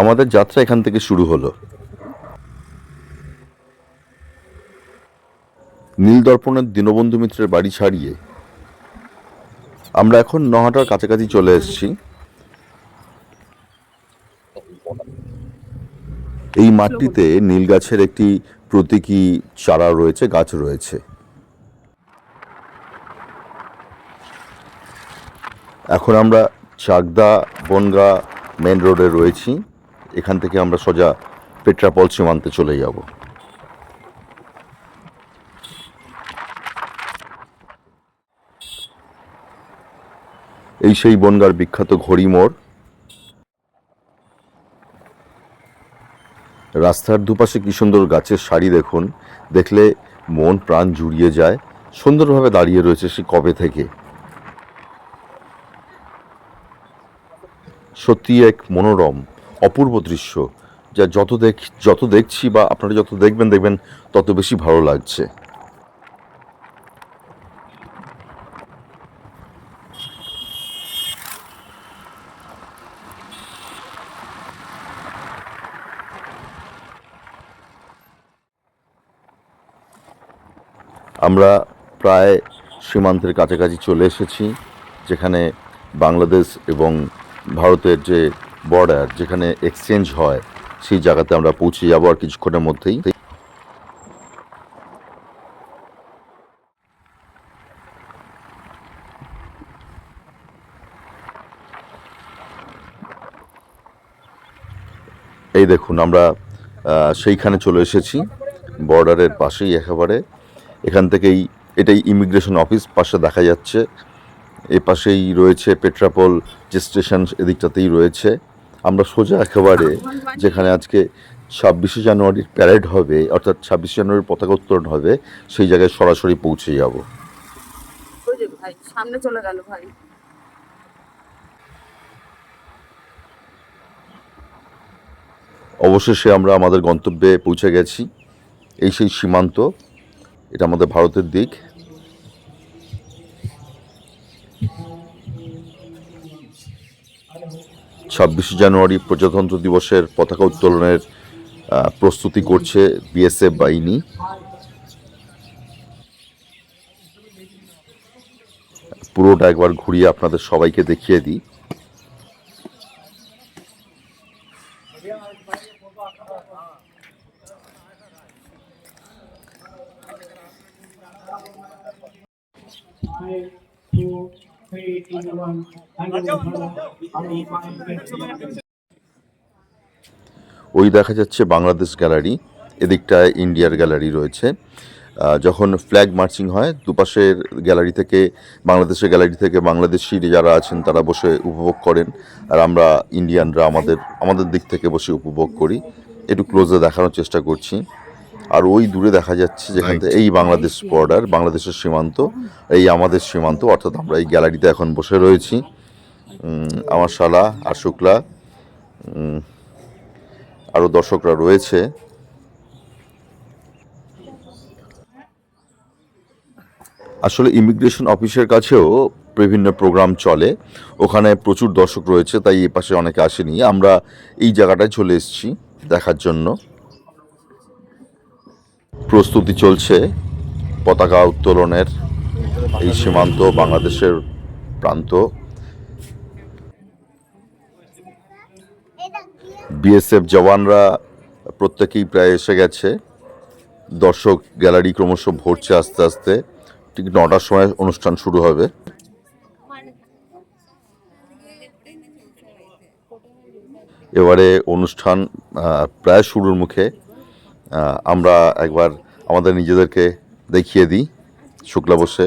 আমাদের যাত্রা এখান থেকে শুরু হলো। নীলদর্পণের দীনবন্ধু মিত্রের বাড়ি ছাড়িয়ে আমরা এখন নহাটার কাছাকাছি চলে এসেছি। এই মাঠটিতে নীল গাছের একটি প্রতীকী চারা রয়েছে, গাছ রয়েছে। এখন আমরা চাকদা, বনগা মেন রোডে রয়েছি। এখান থেকে আমরা সোজা পেট্রাপল সীমান্তে চলে যাব। এই সেই বনগার বিখ্যাত ঘড়ি মোড়। রাস্তার দুপাশে কি সুন্দর গাছের সারি দেখুন। দেখলে মন প্রাণ জুড়িয়ে যায়। সুন্দরভাবে দাঁড়িয়ে রয়েছে সে কবে থেকে? সত্যি এক মনোরম অপূর্ব দৃশ্য, যা যত দেখ, যত দেখছি বা আপনারা যত দেখবেন দেখবেন তত বেশি ভালো লাগছে। আমরা প্রায় সীমান্তের কাছাকাছি চলে এসেছি, যেখানে বাংলাদেশ এবং ভারতের যে বর্ডার যেখানে এক্সচেঞ্জ হয়, সেই জায়গাতে আমরা পৌঁছে যাব আর কিছুক্ষণের মধ্যেই। এই দেখুন, আমরা সেইখানে চলে এসেছি বর্ডারের পাশেই একেবারে। এখান থেকেই, এটাই ইমিগ্রেশন অফিস পাশে দেখা যাচ্ছে। এ পাশেই রয়েছে পেট্রাপোল যে স্টেশন এদিকটাতেই রয়েছে। আমরা সোজা একেবারে যেখানে আজকে ছাব্বিশে জানুয়ারির প্যারেড হবে অর্থাৎ ছাব্বিশে জানুয়ারির পতাকা উত্তোলন হবে সেই জায়গায় সরাসরি পৌঁছে যাব। ভাই সামনে চলে গেল ভাই। অবশেষে আমরা আমাদের গন্তব্যে পৌঁছে গেছি। এই সেই সীমান্ত এটা আমাদের ভারতের দিক। ছাব্বিশে জানুয়ারি প্রজাতন্ত্র দিবসের পতাকা উত্তোলনের প্রস্তুতি করছে বিএসএফ বাহিনী। পুরোটা একবার ঘুরিয়ে আপনাদের সবাইকে দেখিয়ে দিই। Five, ওই দেখা যাচ্ছে বাংলাদেশ গ্যালারি, এদিকটায় ইন্ডিয়ার গ্যালারি রয়েছে। যখন ফ্ল্যাগ মার্চিং হয়, দুপাশের গ্যালারি থেকে, বাংলাদেশের গ্যালারি থেকে বাংলাদেশি যারা আছেন, তারা বসে উপভোগ করেন। আর আমরা ইন্ডিয়ানরা আমাদের আমাদের দিক থেকে বসে উপভোগ করি। একটু ক্লোজে দেখানোর চেষ্টা করছি। আর ওই দূরে দেখা যাচ্ছে যেখান থেকে এই বাংলাদেশ বর্ডার বাংলাদেশের সীমান্ত এই আমাদের সীমান্ত অর্থাৎ আমরা এই গ্যালারিতে এখন বসে রয়েছি। আমার শালা আর শুক্লা আরও দর্শকরা রয়েছে। আসলে ইমিগ্রেশন অফিসের কাছেও বিভিন্ন প্রোগ্রাম চলে। ওখানে প্রচুর দর্শক রয়েছে তাই এ পাশে অনেকে আসেনি। আমরা এই জায়গাটায় চলে এসেছি দেখার জন্য। প্রস্তুতি চলছে পতাকা উত্তোলনের এই সীমান্ত বাংলাদেশের প্রান্ত। বিএসএফ জওয়ানরা প্রত্যেকেই প্রায় এসে গেছে। দর্শক গ্যালারি ক্রমশ ভরছে আস্তে আস্তে। ঠিক নটার সময় অনুষ্ঠান শুরু হবে। এবারে অনুষ্ঠান প্রায় শুরুর মুখে আমরা একবার আমাদের নিজেদেরকে দেখিয়ে দিই শুক্লা বসে।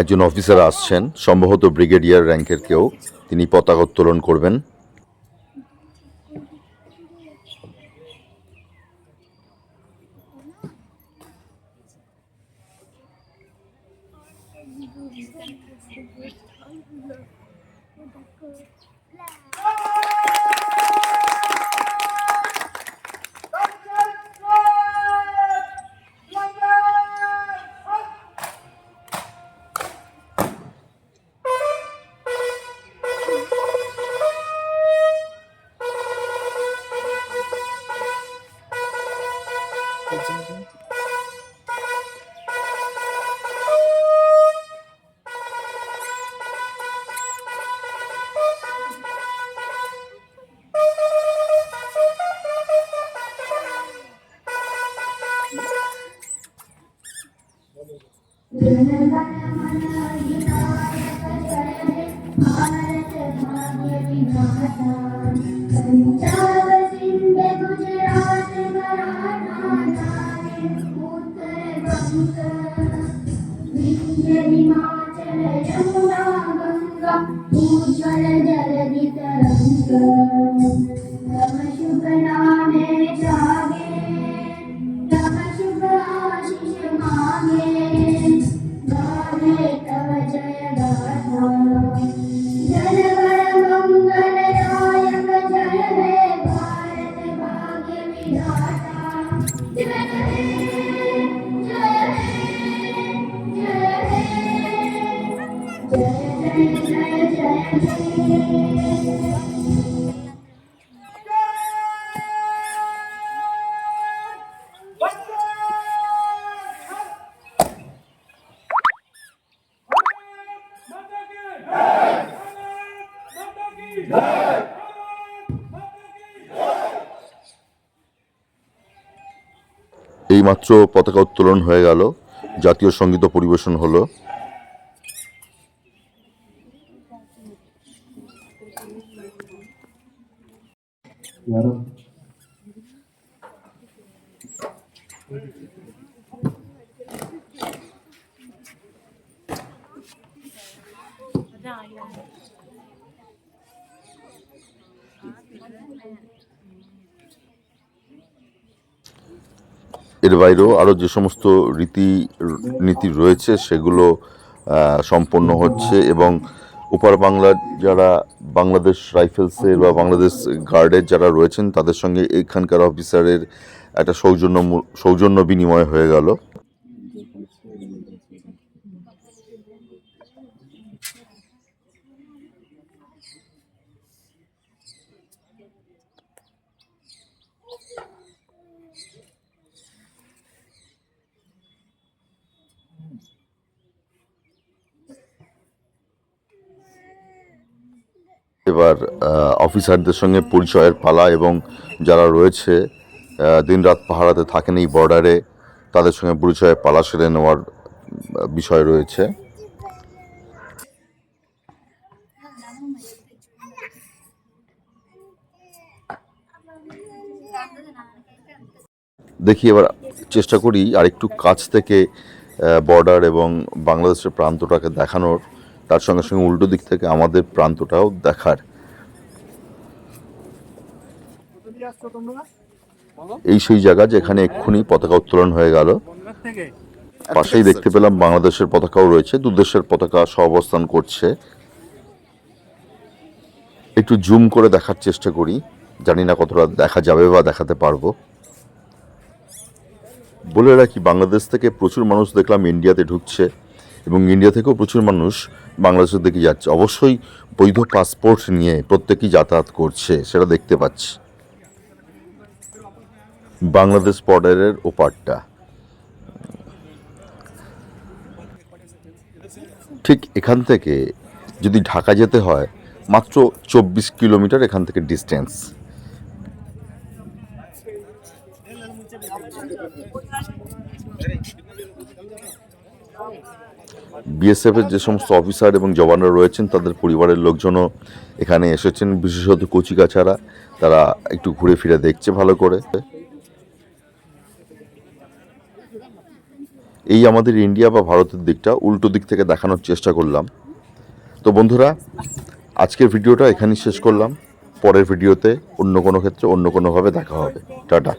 একজন অফিসার আসছেন, সম্ভবত ব্রিগেডিয়ার র্যাঙ্কের কেউ, তিনি পতাকা উত্তোলন করবেন। Thank you. उज्ज्वल जलधि तरंग। तव शुभ नामे जागे। तव शुभ आशीष मांगे। এইমাত্র পতাকা উত্তোলন হয়ে গেল। জাতীয় সংগীত পরিবেশন হলো। এর বাইরেও আরও যে সমস্ত রীতি নীতি রয়েছে সেগুলো সম্পন্ন হচ্ছে এবং ওপার বাংলার যারা বাংলাদেশ রাইফেলসের বা বাংলাদেশ গার্ডের যারা রয়েছেন, তাদের সঙ্গে এখানকার অফিসারের একটা সৌজন্য সৌজন্য বিনিময় হয়ে গেল। এবার অফিসারদের সঙ্গে পরিচয়ের পালা এবং যারা রয়েছে দিনরাত পাহারাতে থাকেন এই বর্ডারে, তাদের সঙ্গে পরিচয়ের পালা সেরে নেওয়ার বিষয় রয়েছে। দেখি এবার চেষ্টা করি আরেকটু কাছ থেকে বর্ডার এবং বাংলাদেশের প্রান্তটাকে দেখানোর। তার সঙ্গে সঙ্গে উল্টো দিক থেকে আমাদের প্রান্তটাও দেখার। এই সেই জায়গা যেখানে এক্ষুনি পতাকা উত্তোলন হয়ে গেল। পাশেই দেখতে পেলাম বাংলাদেশের পতাকাও রয়েছে দু দেশের পতাকা সহাবস্থান করছে। একটু জুম করে দেখার চেষ্টা করি, জানি না কতটা দেখা যাবে বা দেখাতে পারব। বলে রাখি, বাংলাদেশ থেকে প্রচুর মানুষ দেখলাম ইন্ডিয়াতে ঢুকছে। এবং ইন্ডিয়া থেকেও প্রচুর মানুষ বাংলাদেশের দিকে যাচ্ছে। অবশ্যই বৈধ পাসপোর্ট নিয়ে প্রত্যেকেই যাতায়াত করছে, সেটা দেখতে পাচ্ছি। বাংলাদেশ বর্ডারের ওপারটা। ঠিক এখান থেকে যদি ঢাকা যেতে হয়, মাত্র চব্বিশ কিলোমিটার এখান থেকে ডিস্টেন্স এর যে সমস্ত অফিসার এবং জওয়ানরা রয়েছেন, তাদের পরিবারের লোকজনও এখানে এসেছেন, বিশেষত কচিকাচারা তারা একটু ঘুরে ফিরে দেখছে ভালো করে। এই আমাদের ইন্ডিয়া বা ভারতের দিকটা উল্টো দিক থেকে দেখানোর চেষ্টা করলাম। তো বন্ধুরা, আজকের ভিডিওটা এখানেই শেষ করলাম। পরের ভিডিওতে অন্য কোনো ক্ষেত্রে অন্য কোনোভাবে দেখা হবে। টাটা।